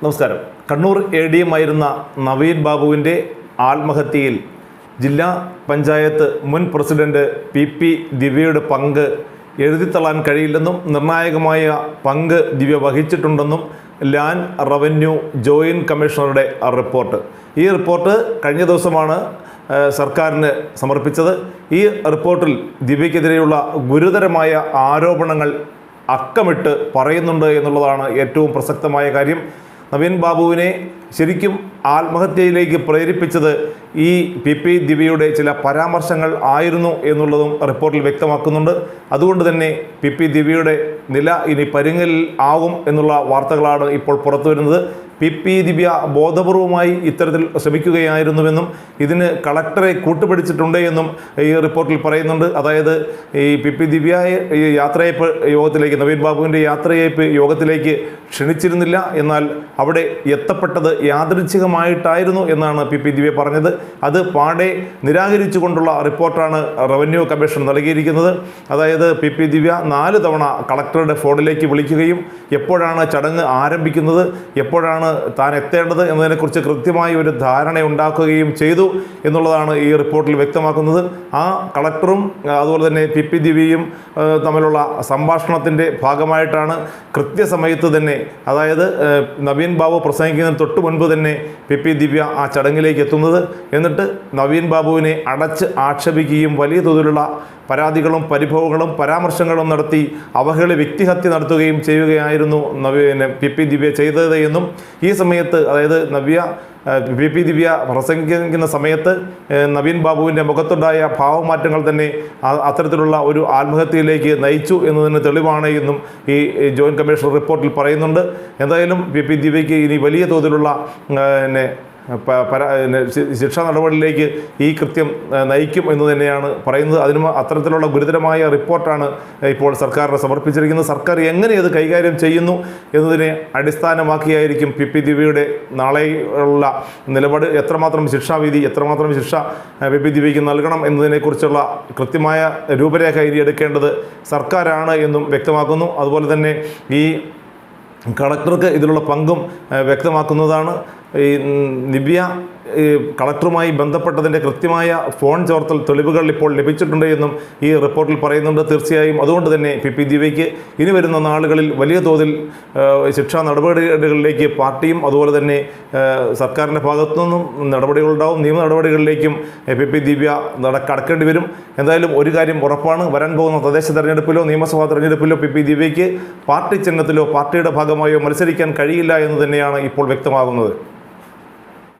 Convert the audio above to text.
നമസ്കാരം. Kannur A D M ആയിരുന്ന നവീൻ ബാബുവിന്റെ ആത്മഹത്യയിൽ ജില്ലാ പഞ്ചായത്ത് മുൻ പ്രസിഡന്റ് പി പി ദിവ്യയുടെ പങ്ക് എഴുതിത്തള്ളാൻ കഴിയില്ലെന്നും നിർണായകമായ പങ്ക് ദിവ്യ വഹിച്ചിട്ടുണ്ടെന്നും ലാൻഡ് റവന്യൂ ജോയിന്റ് കമ്മീഷണറുടെ റിപ്പോർട്ട്. ഈ റിപ്പോർട്ട് കഴിഞ്ഞ ദിവസമാണ് സർക്കാരിന് സമർപ്പിച്ചത്. ഈ റിപ്പോർട്ടിൽ ദിവ്യക്കെതിരെയുള്ള ഗുരുതരമായ ആരോപണങ്ങൾ അക്കമിട്ട് പറയുന്നുണ്ട് എന്നുള്ളതാണ് ഏറ്റവും പ്രസക്തമായ കാര്യം. നവീൻ ബാബുവിനെ ശരിക്കും ആത്മഹത്യയിലേക്ക് പ്രേരിപ്പിച്ചത് ഈ പി പി ദിവ്യയുടെ ചില പരാമർശങ്ങൾ ആയിരുന്നു എന്നുള്ളതും റിപ്പോർട്ടിൽ വ്യക്തമാക്കുന്നുണ്ട്. അതുകൊണ്ട് തന്നെ പി പി ദിവ്യയുടെ നില ഇനി പരുങ്ങലിൽ ആകും എന്നുള്ള വാർത്തകളാണ് ഇപ്പോൾ പുറത്തു വരുന്നത് പി പി ദിവ്യ ബോധപൂർവമായി ഇത്തരത്തിൽ ശ്രമിക്കുകയായിരുന്നുവെന്നും ഇതിന് കളക്ടറെ കൂട്ടുപിടിച്ചിട്ടുണ്ട് എന്നും ഈ റിപ്പോർട്ടിൽ പറയുന്നുണ്ട്. അതായത് ഈ പി പി ദിവ്യ യാത്രയപ്പ് യോഗത്തിലേക്ക് നവീൻ ബാബുവിന്റെ യാത്രയപ്പ് യോഗത്തിലേക്ക് ക്ഷണിച്ചിരുന്നില്ല. എന്നാൽ അവിടെ എത്തപ്പെട്ടത് യാദൃച്ഛികമായിട്ടായിരുന്നു എന്നാണ് പി പി ദിവ്യ പറഞ്ഞത്. അത് പാടെ നിരാകരിച്ചുകൊണ്ടുള്ള റിപ്പോർട്ടാണ് റവന്യൂ കമ്മീഷൻ നൽകിയിരിക്കുന്നത്. അതായത് പി പി ദിവ്യ നാല് തവണ കളക്ടറുടെ ഫോണിലേക്ക് വിളിക്കുകയും എപ്പോഴാണ് ചടങ്ങ് ആരംഭിക്കുന്നത് എപ്പോഴാണ് താൻ എത്തേണ്ടത് എന്നതിനെക്കുറിച്ച് കൃത്യമായി ഒരു ധാരണ ഉണ്ടാക്കുകയും ചെയ്തു എന്നുള്ളതാണ് ഈ റിപ്പോർട്ടിൽ വ്യക്തമാക്കുന്നത്. ആ കളക്ടറും അതുപോലെ തന്നെ പി പി ദിവിയും തമ്മിലുള്ള സംഭാഷണത്തിന്റെ ഭാഗമായിട്ടാണ് കൃത്യസമയത്ത് തന്നെ അതായത് നവീൻ ബാബു പ്രസംഗിക്കുന്നതിന് തൊട്ട് മുൻപ് തന്നെ പി പി ദിവ്യ ആ ചടങ്ങിലേക്ക് എത്തുന്നത്. എന്നിട്ട് നവീൻ ബാബുവിനെ അടച്ച് ആക്ഷേപിക്കുകയും വലിയ തോതിലുള്ള പരാതികളും പരിഭവങ്ങളും പരാമർശങ്ങളും നടത്തി അവഹേളി വ്യക്തിഹത്യ നടത്തുകയും ചെയ്യുകയായിരുന്നു നവീന പി പി ദിവ്യ ചെയ്തത് എന്നും ഈ സമയത്ത് അതായത് നവ്യ വി പി ദിവ്യ പ്രസംഗിക്കുന്ന സമയത്ത് നവീൻ ബാബുവിന്റെ മുഖത്തുണ്ടായ ഭാവമാറ്റങ്ങൾ തന്നെ അത്തരത്തിലുള്ള ഒരു ആത്മഹത്യയിലേക്ക് നയിച്ചു എന്നതിന് തെളിവാണ് എന്നും ഈ ജോയിന്റ് കമ്മീഷൻ റിപ്പോർട്ടിൽ പറയുന്നുണ്ട്. എന്തായാലും പി പി ദിവ്യയ്ക്ക് ഇനി വലിയ തോതിലുള്ള പിന്നെ ശിക്ഷാ നടപടിയിലേക്ക് ഈ കൃത്യം നയിക്കും എന്ന് തന്നെയാണ് പറയുന്നത്. അതിന് അത്തരത്തിലുള്ള ഗുരുതരമായ റിപ്പോർട്ടാണ് ഇപ്പോൾ സർക്കാരിന് സമർപ്പിച്ചിരിക്കുന്നത്. സർക്കാർ എങ്ങനെ ഇത് കൈകാര്യം ചെയ്യുന്നു എന്നതിനെ അടിസ്ഥാനമാക്കിയായിരിക്കും പി പി ദിവ്യയുടെ നാളെയുള്ള നിലപാട്. എത്രമാത്രം ശിക്ഷാവിധി എത്രമാത്രം ശിക്ഷ പി പി ദിവ്യയ്ക്ക് നൽകണം എന്നതിനെക്കുറിച്ചുള്ള കൃത്യമായ രൂപരേഖ ഇനി എടുക്കേണ്ടത് സർക്കാരാണ് എന്നും വ്യക്തമാക്കുന്നു. അതുപോലെ തന്നെ ഈ കളക്ടർക്ക് ഇതിലുള്ള പങ്കും വ്യക്തമാക്കുന്നതാണ്. ഈ ഈ കളക്ടറുമായി ബന്ധപ്പെട്ടതിന്റെ കൃത്യമായ ഫോൺ ചോർത്തൽ തെളിവുകൾ ഇപ്പോൾ ലഭിച്ചിട്ടുണ്ട് എന്നും ഈ റിപ്പോർട്ടിൽ പറയുന്നുണ്ട് തീർച്ചയായും. അതുകൊണ്ട് തന്നെ പി പി ദിവ്യയ്ക്ക് ഇനി വരുന്ന നാളുകളിൽ വലിയ തോതിൽ ശിക്ഷാ നടപടികളിലേക്ക് പാർട്ടിയും അതുപോലെ തന്നെ സർക്കാരിന്റെ ഭാഗത്തു നിന്നും നടപടികളുണ്ടാവും നിയമ നടപടികളിലേക്കും പി പി ദിവ്യ നട കടക്കേണ്ടി വരും. എന്തായാലും ഒരു കാര്യം ഉറപ്പാണ്. വരാൻ പോകുന്ന തദ്ദേശ തെരഞ്ഞെടുപ്പിലോ നിയമസഭാ തെരഞ്ഞെടുപ്പിലോ പി പി ദിവ്യയ്ക്ക് പാർട്ടി ചിഹ്നത്തിലോ പാർട്ടിയുടെ ഭാഗമായോ മത്സരിക്കാൻ കഴിയില്ല എന്ന് തന്നെയാണ് ഇപ്പോൾ വ്യക്തമാകുന്നത്.